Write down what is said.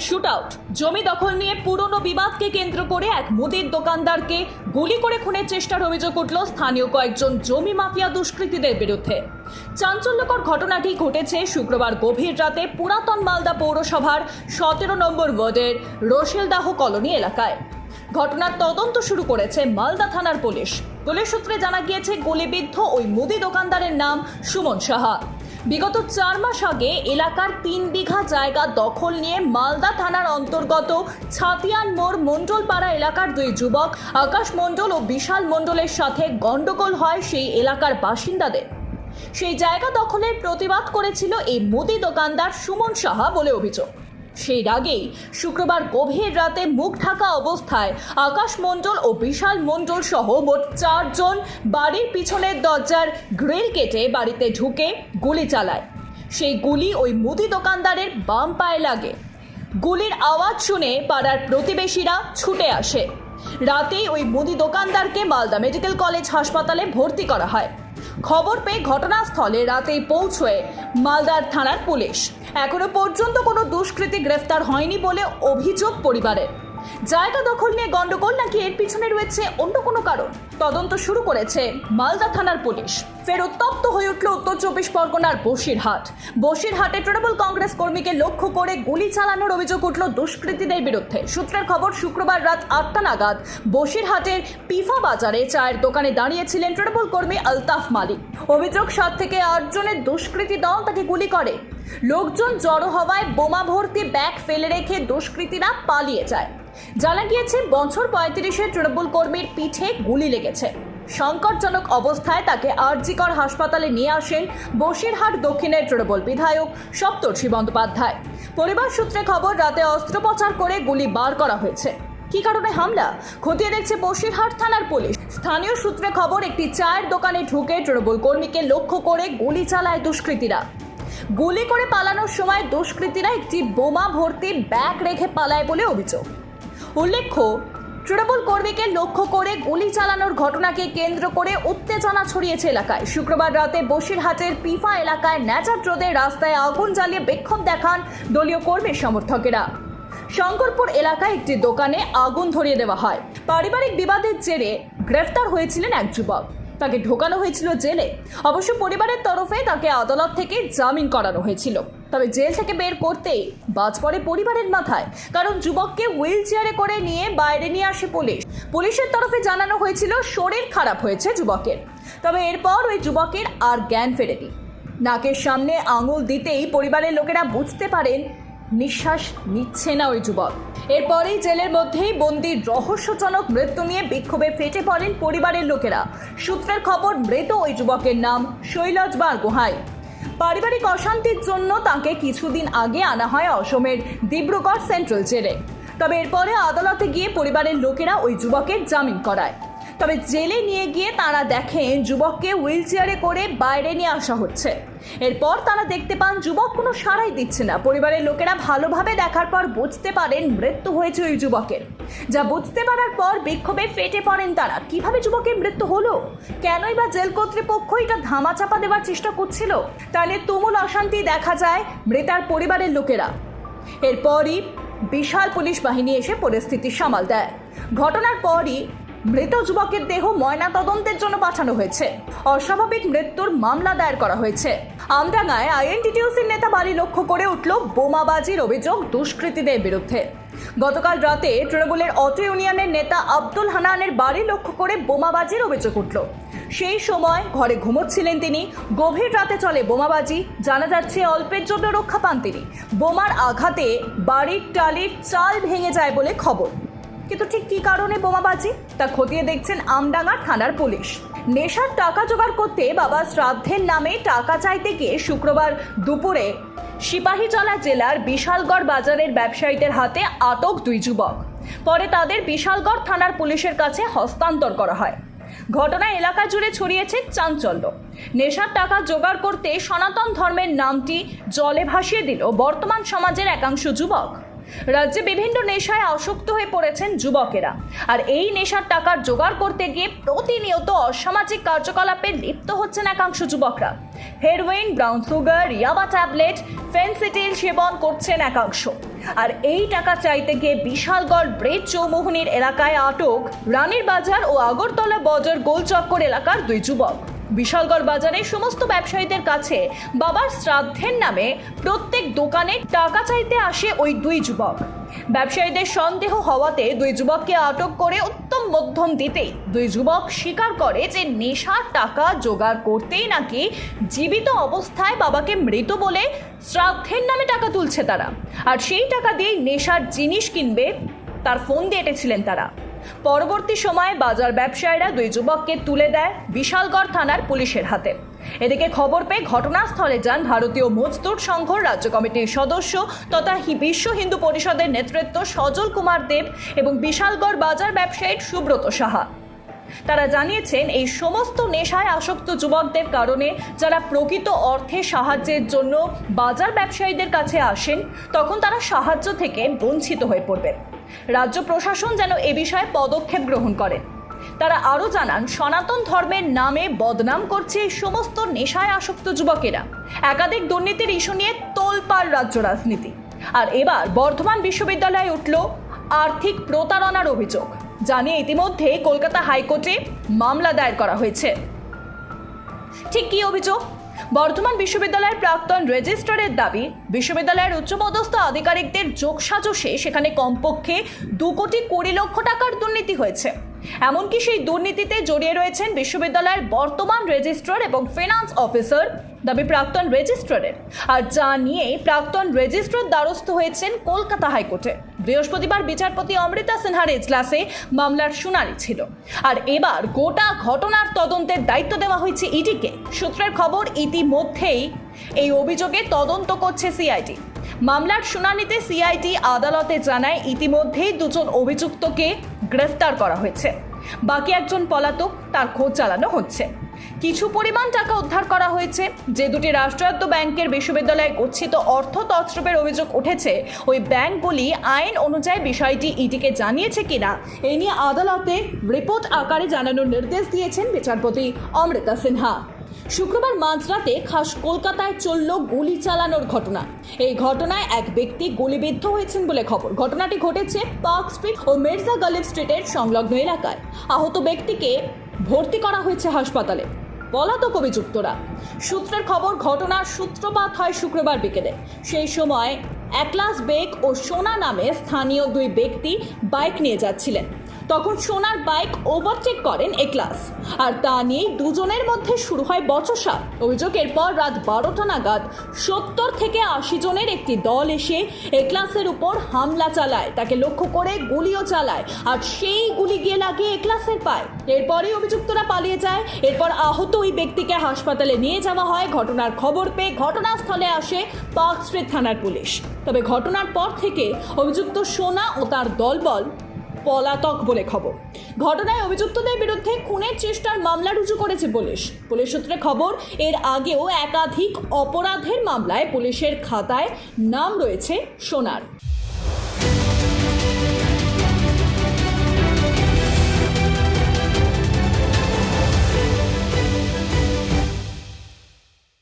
Shoot out জমি দখল নিয়ে পুরনো বিবাদকে কেন্দ্র করে এক মুদির দোকানদারকে গুলি করে খুনের চেষ্টার অভিযোগ উঠল স্থানীয় কয়েকজন জমি মাফিয়া দুষ্কৃতীদের বিরুদ্ধে। চাঞ্চল্যকর ঘটনাটি ঘটেছে শুক্রবার গভীর রাতে পুরাতন মালদা পৌরসভার সতেরো নম্বর ওয়ার্ডের রোশেলদাহ কলোনি এলাকায়। ঘটনার তদন্ত শুরু করেছে মালদা থানার পুলিশ। পুলিশ সূত্রে জানা গিয়েছে, গুলিবিদ্ধ ওই মুদি দোকানদারের নাম সুমন সাহা। বিগত চার মাস আগে এলাকার তিন বিঘা জায়গা দখল নিয়ে মালদা থানার অন্তর্গত ছাতিয়ান মোড় মণ্ডলপাড়া এলাকার দুই যুবক আকাশ মণ্ডল ও বিশাল মণ্ডলের সাথে গণ্ডগোল হয় সেই এলাকার বাসিন্দাদের। সেই জায়গা দখলের প্রতিবাদ করেছিল এই মুদি দোকানদার সুমন সাহা বলে অভিযোগ। সেই রাগেই শুক্রবার গভীর রাতে মুখ ঢাকা অবস্থায় আকাশ মণ্ডল ও বিশাল মণ্ডল সহ মোট চারজন বাড়ির পিছনের দরজার গ্রিল কেটে বাড়িতে ঢুকে গুলি চালায়। সেই গুলি ওই মুদি দোকানদারের বাম পায়ে লাগে। গুলির আওয়াজ শুনে পাড়ার প্রতিবেশীরা ছুটে আসে। রাতেই ওই মুদি দোকানদারকে মালদা মেডিকেল কলেজ হাসপাতালে ভর্তি করা হয়। খবর পেয়ে ঘটনাস্থলে রাতেই পৌঁছয়ে মালদার থানার পুলিশ। এখনও পর্যন্ত কোনো দুষ্কৃতী গ্রেফতার হয়নি বলে অভিযোগ পরিবারের। জায়গা দখল নিয়ে গন্ডগোল নাকি এর পিছনে রয়েছে অন্য কোনো কারণ? তদন্ত শুরু করেছে মালদা থানার পুলিশ। ফের উত্তপ্ত হয়ে উঠল উত্তর চব্বিশ পরগনার বসিরহাট। বসিরহাটে তৃণমূল কংগ্রেস কর্মীকে লক্ষ্য করে গুলি চালানোর অভিযোগ উঠল দুষ্কৃতীদের বিরুদ্ধে। সূত্রের খবর, শুক্রবার রাত আটটা নাগাদ বসিরহাটের পিফা বাজারে চায়ের দোকানে দাঁড়িয়েছিলেন তৃণমূল কর্মী আলতাফ মালিক। অভিযোগ, সাত থেকে আটজনের দুষ্কৃতী দল তাকে গুলি করে। লোকজন জড়ো হওয়ায় বোমা ভর্তি ব্যাগ ফেলে রেখে দুষ্কৃতীরা পালিয়ে যায়। জানা গিয়েছে, বছর পঁয়ত্রিশের তৃণমূল কর্মীর পিঠে গুলি লেগেছে। সংকটজনক অবস্থায় তাকে আরজিকর হাসপাতালে নিয়ে আসেন বসিরহাট দক্ষিণের তৃণমূল বিধায়ক সপ্তর্ষি বন্দ্যোপাধ্যায়। পরিবার সূত্রে খবর, রাতে অস্ত্রোপচার করে গুলি বার করা হয়েছে। কি কারণে হামলা? খতিয়ে দেখছে বসিরহাট থানার পুলিশ। স্থানীয় সূত্রে খবর, একটি চায়ের দোকানে ঢুকে তৃণমূল কর্মীকে লক্ষ্য করে গুলি চালায় দুষ্কৃতীরা। গুলি করে পালানোর সময় দুষ্কৃতীরা একটি বোমা ভর্তি ব্যাগ রেখে পালায় বলে অভিযোগ। উল্লেখ্য, তৃণমূল কর্মীকে লক্ষ্য করে গুলি চালানোর ঘটনাকে কেন্দ্র করে উত্তেজনা ছড়িয়েছে এলাকায়। শুক্রবার রাতে বসিরহাটের পিফা এলাকায় ন্যাচার রোদে রাস্তায় আগুন জ্বালিয়ে বিক্ষোভ দেখান দলীয় কর্মীর সমর্থকেরা। শঙ্করপুর এলাকায় একটি দোকানে আগুন ধরিয়ে দেওয়া হয়। পারিবারিক বিবাদের জেরে গ্রেফতার হয়েছিলেন এক যুবক। তাকে ঢোকানো হয়েছিল জেলে। অবশ্য পরিবারের তরফে তাকে আদালত থেকে জামিন করানো হয়েছিল। তবে জেল থেকে বের করতেই বাজ পড়ে পরিবারের মাথায়, কারণ যুবককে হুইল চেয়ারে করে নিয়ে বাইরে নিয়ে আসে পুলিশ। পুলিশের তরফে জানানো হয়েছিল, শরীর খারাপ হয়েছে যুবকের। তবে এরপর ওই যুবকের আর জ্ঞান ফেরেনি। নাকের সামনে আঙুল দিতেই পরিবারের লোকেরা বুঝতে পারেন, নিঃশ্বাস নিচ্ছে না ওই যুবক। এরপরেই জেলের মধ্যেই বন্দির রহস্যজনক মৃত্যু নিয়ে বিক্ষোভে ফেটে পড়েন পরিবারের লোকেরা। সূত্রের খবর, মৃত ওই যুবকের নাম শৈলজ বার গোহাই পারিবারিক অশান্তির জন্য তাঁকে কিছুদিন আগে আনা হয় অসমের ডিব্রুগড় সেন্ট্রাল জেলে। তবে এরপরে আদালতে গিয়ে পরিবারের লোকেরা ওই যুবকের জামিন করায়। তবে জেলে নিয়ে গিয়ে তারা দেখেন যুবককে হুইল চেয়ারে করে বাইরে নিয়ে আসা হচ্ছে। এরপর তারা দেখতে পান যুবক কোনো সাড়াই দিচ্ছে না। পরিবারের লোকেরা ভালোভাবে দেখার পর বুঝতে পারেন মৃত্যু হয়েছে ওই যুবকের। যা বুঝতে পারার পর বিক্ষোভে ফেটে পড়েন তারা। কীভাবে যুবকের মৃত্যু হলো? কেনই বা জেল কর্তৃপক্ষ এটা ধামাচাপা দেওয়ার চেষ্টা করছিল? তাহলে তুমুল অশান্তি দেখা যায় মৃতার পরিবারের লোকেরা। এরপরই বিশাল পুলিশ বাহিনী এসে পরিস্থিতি সামাল দেয়। ঘটনার পরই মৃত যুবকের দেহ ময়না তদন্তের জন্য পাঠানো হয়েছে। অস্বাভাবিক মৃত্যুর মামলা দায়ের করা হয়েছে। আমডাঙ্গায় আইএনটিটিউসির নেতা বাড়ি লক্ষ্য করে উঠল বোমাবাজির অভিযোগ দুষ্কৃতীদের বিরুদ্ধে। গতকাল রাতে তৃণমূলের অটো ইউনিয়নের নেতা আব্দুল হানানের বাড়ি লক্ষ্য করে বোমাবাজির অভিযোগ উঠল। সেই সময় ঘরে ঘুমোচ্ছিলেন তিনি। গভীর রাতে চলে বোমাবাজি। জানা যাচ্ছে অল্পের জন্য রক্ষা পান তিনি। বোমার আঘাতে বাড়ির টালির চাল ভেঙে যায় বলে খবর। কিন্তু ঠিক কী কারণে বোমাবাজি? তা খতিয়ে দেখছেন আমডাঙ্গার থানার পুলিশ। নেশার টাকা জোগাড় করতে বাবা শ্রাদ্ধের নামে টাকা চাইতে গিয়ে শুক্রবার দুপুরে সিপাহীচলা জেলার বিশালগড় বাজারের ব্যবসায়ীদের হাতে আটক দুই যুবক। পরে তাদের বিশালগড় থানার পুলিশের কাছে হস্তান্তর করা হয়। ঘটনা এলাকা জুড়ে ছড়িয়েছে চাঞ্চল্য। নেশার টাকা জোগাড় করতে সনাতন ধর্মের নামটি জলে ভাসিয়ে দিল বর্তমান সমাজের একাংশ যুবক। রাজ্যে বিভিন্ন নেশায় আসক্ত হয়ে পড়েছেন যুবকেরা। আর এই নেশার টাকার জোগাড় করতে গিয়ে প্রতিনিয়ত অসামাজিক কার্যকলাপে লিপ্ত হচ্ছেন একাংশ যুবকরা। হেরোইন, ব্রাউন সুগার, ইয়াবা ট্যাবলেট, ফেন্সিটিল সেবন করছেন একাংশ। আর এই টাকা চাইতে গিয়ে বিশালগড় ব্রেড চৌমোহনীর এলাকায় আটক রানীর বাজার ও আগরতলা বজার গোলচক্কর এলাকার দুই যুবক। বিশালগড় বাজারে সমস্ত ব্যবসায়ীদের কাছে বাবার শ্রাদ্ধের নামে প্রত্যেক দোকানে টাকা চাইতে আসে ওই দুই যুবক। ব্যবসায়ীদের সন্দেহ হওয়াতে দুই যুবককে আটক করে উত্তম মধ্যম দিতেই দুই যুবক স্বীকার করে যে নেশার টাকা জোগাড় করতেই নাকি জীবিত অবস্থায় বাবাকে মৃত বলে শ্রাদ্ধের নামে টাকা তুলছে তারা। আর সেই টাকা দিয়েই নেশার জিনিস কিনবে, তার ফোন দিয়ে এঁটেছিলেন তারা। পরবর্তী সময়ে বাজার ব্যবসায়ীরা দুই যুবককে তুলে দেয় বিশালগড় থানার পুলিশের হাতে। এদিকে খবর পেয়ে ঘটনাস্থলে যান ভারতীয় মজদুর সংঘর রাজ্য কমিটির সদস্য তথা বিশ্ব হিন্দু পরিষদের নেতৃত্ব সজল কুমার দেব এবং বিশালগড় বাজার ব্যবসায়ী সুব্রত সাহা। তারা জানিয়েছেন, এই সমস্ত নেশায় আসক্ত যুবকদের কারণে যারা প্রকৃত অর্থে সাহায্যের জন্য বাজার ব্যবসায়ীদের কাছে আসেন, তখন তারা সাহায্য থেকে বঞ্চিত হয়ে পড়বেন। রাজ্য প্রশাসন যেন এ বিষয়ে পদক্ষেপ গ্রহণ করেন তারা আরও জানান, সনাতন ধর্মের নামে বদনাম করছে এই সমস্ত নেশায় আসক্ত যুবকেরা। একাধিক দুর্নীতির ইস্যু নিয়ে তোলপাড় রাজ্য রাজনীতি। আর এবার বর্ধমান বিশ্ববিদ্যালয়ে উঠল আর্থিক প্রতারণার অভিযোগ। জানিয়ে ইতিমধ্যে কলকাতা হাইকোর্টে মামলা দায়ের করা হয়েছে। ঠিক কী অভিযোগ? বর্ধমান বিশ্ববিদ্যালয়ের প্রাক্তন রেজিস্ট্রারের দাবি, বিশ্ববিদ্যালয়ের উচ্চপদস্থ আধিকারিকদের যোগসাজশে সেখানে কমপক্ষে দু কোটি কুড়ি লক্ষ টাকার দুর্নীতি হয়েছে। এমনকি সেই দুর্নীতিতে জড়িয়ে রয়েছেন বিশ্ববিদ্যালয়ের বর্তমান রেজিস্ট্রার এবং ফিনান্স অফিসার দাবি প্রাক্তন রেজিস্ট্রারের। আর যা নিয়ে প্রাক্তন রেজিস্ট্রার দ্বারস্থ হয়েছেন কলকাতা হাইকোর্টে। বৃহস্পতিবার বিচারপতি অমৃতা সিনহার এজলাসে মামলার শুনানি ছিল। আর এবার গোটা ঘটনার তদন্তের দায়িত্ব দেওয়া হয়েছে ইডিকে। সূত্রের খবর, ইতিমধ্যেই এই অভিযোগে তদন্ত করছে সিআইডি। মামলার শুনানিতে সিআইডি আদালতে জানায়, ইতিমধ্যেই দুজন অভিযুক্তকে গ্রেফতার করা হয়েছে। বাকি একজন পলাতক, তার খোঁজ চালানো হচ্ছে। কিছু পরিমাণ টাকা উদ্ধার করা হয়েছে। যে দুটি রাষ্ট্রায়ত্ত ব্যাংকের বিশ্ববিদ্যালয়ে গচ্ছিত অর্থ তছরূপের অভিযোগ উঠেছে, ওই ব্যাংকগুলি আইন অনুযায়ী বিষয়টি ইডিকে জানিয়েছে কিনা, এ নিয়ে আদালতে রিপোর্ট আকারে জানানোর নির্দেশ দিয়েছেন বিচারপতি অমৃতা সিনহা। শুক্রবার মাঝরাতে খাস কলকাতায় চলল গুলি চালানোর ঘটনা। এই ঘটনায় এক ব্যক্তি গুলিবিদ্ধ হয়েছেন বলে খবর। ঘটনাটি ঘটেছে পার্ক স্ট্রিট ও মির্জা গালিব স্ট্রিটের সংলগ্ন এলাকায়। আহত ব্যক্তিকে ভর্তি করা হয়েছে হাসপাতালে। পলাতক অভিযুক্তরা। সূত্রের খবর, ঘটনার সূত্রপাত হয় শুক্রবার বিকেলে। সেই সময় একলাস বেগ ও সোনা নামে স্থানীয় দুই ব্যক্তি বাইক নিয়ে যাচ্ছিলেন। তখন সোনার বাইক ওভারটেক করেন একলাস আর তা নিয়েই দুজনের মধ্যে শুরু হয় বচসা। অভিযোগের পর রাত বারোটা নাগাদ সত্তর থেকে আশি জনের একটি দল এসে একলাসের উপর হামলা চালায়। তাকে লক্ষ্য করে গুলিও চালায় আর সেই গুলি গিয়ে লাগে একলাসের পায়। এরপরই অভিযুক্তরা পালিয়ে যায়। এরপর আহত ওই ব্যক্তিকে হাসপাতালে নিয়ে যাওয়া হয়। ঘটনার খবর পেয়ে ঘটনাস্থলে আসে পার্ক স্ট্রিট থানার পুলিশ। তবে ঘটনার পর থেকে অভিযুক্ত সোনা ও তার দলবল পলাতক বলে খবর। ঘটনায় অভিযুক্তদের বিরুদ্ধে খুনের চেষ্টার মামলা রুজু করেছে পুলিশ। পুলিশ সূত্রে খবর, এর আগেও একাধিক অপরাধের মামলায় পুলিশের খাতায় নাম রয়েছে সোনার।